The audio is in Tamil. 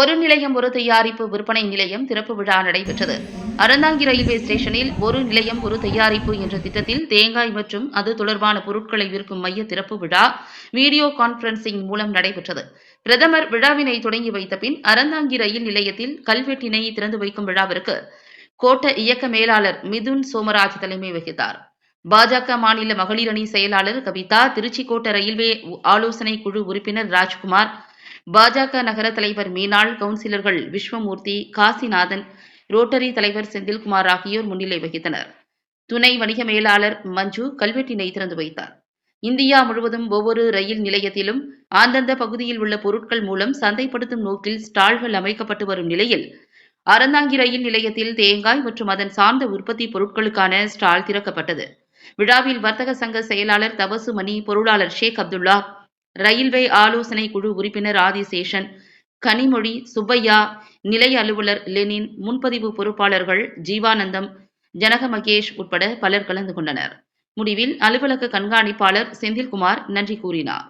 ஒரு நிலையம் ஒரு தயாரிப்பு விற்பனை நிலையம் திறப்பு விழா நடைபெற்றது. அறந்தாங்கி ரயில்வே ஸ்டேஷனில் ஒரு நிலையம் ஒரு தயாரிப்பு என்ற திட்டத்தில் தேங்காய் மற்றும் அது தொடர்பான பொருட்களை விற்கும் மைய திறப்பு விழா வீடியோ கான்பரன்சிங் மூலம் நடைபெற்றது. பிரதமர் விழாவினை தொடங்கி வைத்த பின் அறந்தாங்கி ரயில் நிலையத்தில் கல்வெட்டினை திறந்து வைக்கும் விழாவிற்கு கோட்ட இயக்க மேலாளர் மிதுன் சோமராஜ் தலைமை வகித்தார். பாஜக மாநில மகளிர் அணி செயலாளர் கவிதா திருச்சி கோட்ட ரயில்வே ஆலோசனை குழு உறுப்பினர் ராஜ்குமார் பாஜக நகர தலைவர் மீனாள் கவுன்சிலர்கள் விஸ்வமூர்த்தி காசிநாதன் ரோட்டரி தலைவர் செந்தில்குமார் ஆகியோர் முன்னிலை வகித்தனர். துணை வணிக மேலாளர் மஞ்சு கல்வெட்டினை திறந்து வைத்தார். இந்தியா முழுவதும் ஒவ்வொரு ரயில் நிலையத்திலும் அந்தந்த பகுதியில் உள்ள பொருட்கள் மூலம் சந்தைப்படுத்தும் நோக்கில் ஸ்டால்கள் அமைக்கப்பட்டு வரும் நிலையில் அறந்தாங்கி ரயில் நிலையத்தில் தேங்காய் மற்றும் அதன் சார்ந்த உற்பத்தி பொருட்களுக்கான ஸ்டால் திறக்கப்பட்டது. விழாவில் வர்த்தக சங்க செயலாளர் தபசு மணி பொருளாளர் ஷேக் அப்துல்லா ரயில்வே ஆலோசனை குழு உறுப்பினர் ஆதிசேஷன் கனிமொழி சுப்பையா நிலைய அலுவலர் லெனின் முன்பதிவு பொறுப்பாளர்கள் ஜீவானந்தம் ஜனக மகேஷ் உட்பட பலர் கலந்து கொண்டனர். முடிவில் அலுவலக கண்காணிப்பாளர் செந்தில்குமார் நன்றி கூறினார்.